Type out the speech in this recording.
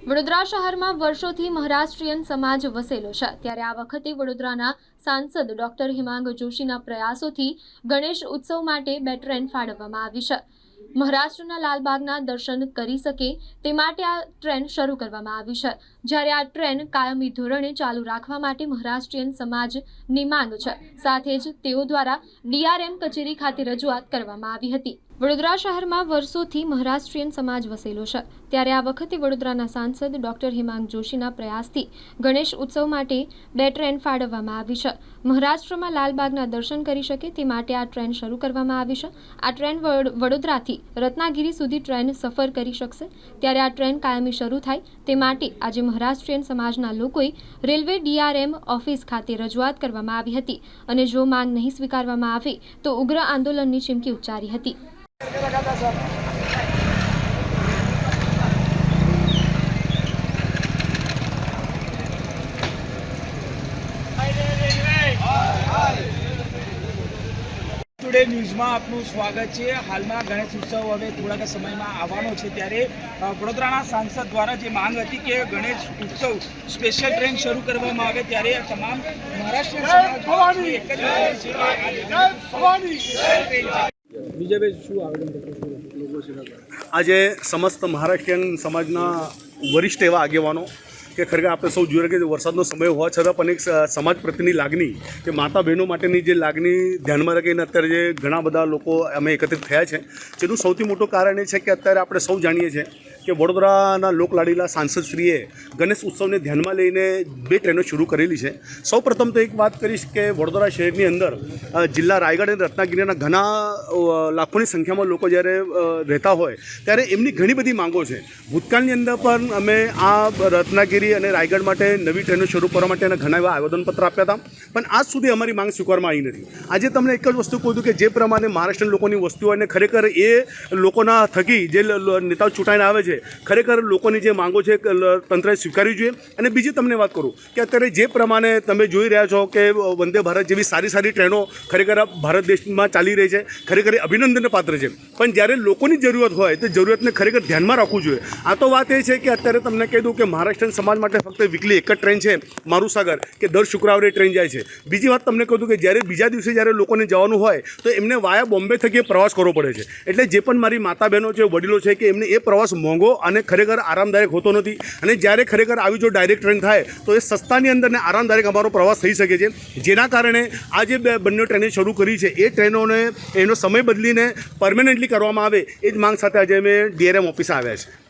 વડોદરા શહેરમાં વર્ષોથી મહારાષ્ટ્રીયન સમાજ વસેલો છે. ત્યારે આ વખતે વડોદરાના સાંસદ ડોક્ટર હિમાંગ જોશીના પ્રયાસોથી ગણેશ ઉત્સવ માટે બે ટ્રેન ફાળવવામાં આવી છે. મહારાષ્ટ્રના લાલબાગના દર્શન કરી શકે તે માટે આ ટ્રેન શરૂ કરવામાં આવી છે. જ્યારે આ ટ્રેન કાયમી ધોરણે ચાલુ રાખવા માટે મહારાષ્ટ્રીયન સમાજની માંગ છે. સાથે જ તેઓ દ્વારા ડીઆરએમ કચેરી ખાતે રજૂઆત કરવામાં આવી હતી. વડોદરા શહેરમાં વર્ષોથી મહારાષ્ટ્રીયન સમાજ વસેલો છે. ત્યારે આ વખતે વડોદરાના સાંસદ ડોક્ટર હિમાંગ જોશીના પ્રયાસથી ગણેશ ઉત્સવ માટે બે ટ્રેન ફાળવવામાં આવી છે. મહારાષ્ટ્રમાં લાલબાગના દર્શન કરી શકે તે માટે આ ટ્રેન શરૂ કરવામાં આવી છે. આ ટ્રેન વડ- વડોદરાથી રત્નાગીરી સુધી ટ્રેન સફર કરી શકશે. ત્યારે આ ટ્રેન કાયમી શરૂ થાય તે માટે આજે મહારાષ્ટ્રીયન સમાજના લોકોએ રેલવે ડીઆરએમ ઓફિસ ખાતે રજૂઆત કરવામાં આવી હતી. અને જો માંગ નહીં સ્વીકારવામાં આવે તો ઉગ્ર આંદોલનની ચીમકી ઉચ્ચારી હતી. ટુડે ન્યૂઝમાં આપનું સ્વાગત છે. હાલમાં ગણેશ ઉત્સવ હવે થોડાક સમયમાં આવવાનો છે ત્યારે વડોદરાના સાંસદ દ્વારા જે માંગ હતી કે ગણેશ ઉત્સવ સ્પેશિયલ ટ્રેન શરૂ કરવામાં આવે ત્યારે આ તમામ મહારાષ્ટ્ર એક જ છે. બીજાભાઈ શું આવેદન લોકો આજે સમસ્ત મહારાષ્ટ્રીયન સમાજના વરિષ્ઠ એવા આગેવાનો કે ખરેખર આપણે સૌ જોઈએ કે વરસાદનો સમય હોવા છતાં પણ એક સમાજ પ્રત્યેની લાગણી કે માતા બહેનો માટેની જે લાગણી ધ્યાનમાં રાખીને અત્યારે જે ઘણા બધા લોકો અમે એકત્રિત થયા છે, જેનું સૌથી મોટું કારણ એ છે કે અત્યારે આપણે સૌ જાણીએ છીએ કે વડોદરાના લોકલાડીલા સાંસદશ્રીએ ગણેશ ઉત્સવને ધ્યાનમાં લઈને બે ટ્રેનો શરૂ કરેલી છે. સૌ પ્રથમ તો એક વાત કરીશ કે વડોદરા શહેરની અંદર જિલ્લા રાયગઢ અને રત્નાગીરીના ઘણા લાખોની સંખ્યામાં લોકો જ્યારે રહેતા હોય, ત્યારે એમની ઘણી બધી માંગો છે. ભૂતકાળની અંદર પણ અમે આ રત્નાગીરી અને રાયગઢ માટે નવી ટ્રેનો શરૂ કરવા માટેના ઘણા એવા આવેદનપત્ર આપ્યા હતા. પણ આજ સુધી અમારી માંગ સ્વીકારવામાં આવી નથી. આજે તમને એક જ વસ્તુ કહું છું કે જે પ્રમાણે મહારાષ્ટ્રના લોકોની વસ્તુઓ અને ખરેખર એ લોકોના થકી જે નેતાઓ ચૂંટાઈને આવે છે ખરેખર લોકોની જે માંગો છે તંત્રએ સ્વીકારવી જોઈએ. અને બીજી તમને વાત કરું કે અત્યારે જે પ્રમાણે તમે જોઈ રહ્યા છો કે વંદે ભારત જેવી સારી સારી ટ્રેનો ખરેખર ભારત દેશમાં ચાલી રહી છે, ખરેખર એ અભિનંદનને પાત્ર છે. પણ જ્યારે લોકોની જરૂરિયાત હોય, તો જરૂરિયાતને ખરેખર ધ્યાનમાં રાખવું જોઈએ. આ તો વાત એ છે કે અત્યારે તમને કહી દઉં કે મહારાષ્ટ્રીયન સમાજ માટે ફક્ત વીકલી એક જ ટ્રેન છે, મારું સાગર, કે દર શુક્રવારે ટ્રેન જાય છે. બીજી વાત તમને કહું કે જ્યારે બીજા દિવસે જ્યારે લોકોને જવાનું હોય, તો એમને વાયા બોમ્બે થકી પ્રવાસ કરવો પડે છે. એટલે જે પણ મારી માતા બહેનો છે, વડીલો છે, કે એમને એ પ્રવાસ મોંઘો અને ખરેખર આરામદાયક હોતો નથી. અને જ્યારે ખરેખર આવી જો ડાયરેક્ટ ટ્રેન થાય, તો એ સસ્તાની અંદર ને આરામદાયક અમારો પ્રવાસ થઈ શકે છે. જેના કારણે આ જે બંને ટ્રેને શરૂ કરી છે, એ ટ્રેનોને એનો સમય બદલીને પરમેનન્ટલી કરવામાં આવે, એ જ માંગ સાથે આજે અમે ડીઆરએમ ઓફિસે આવ્યા છે.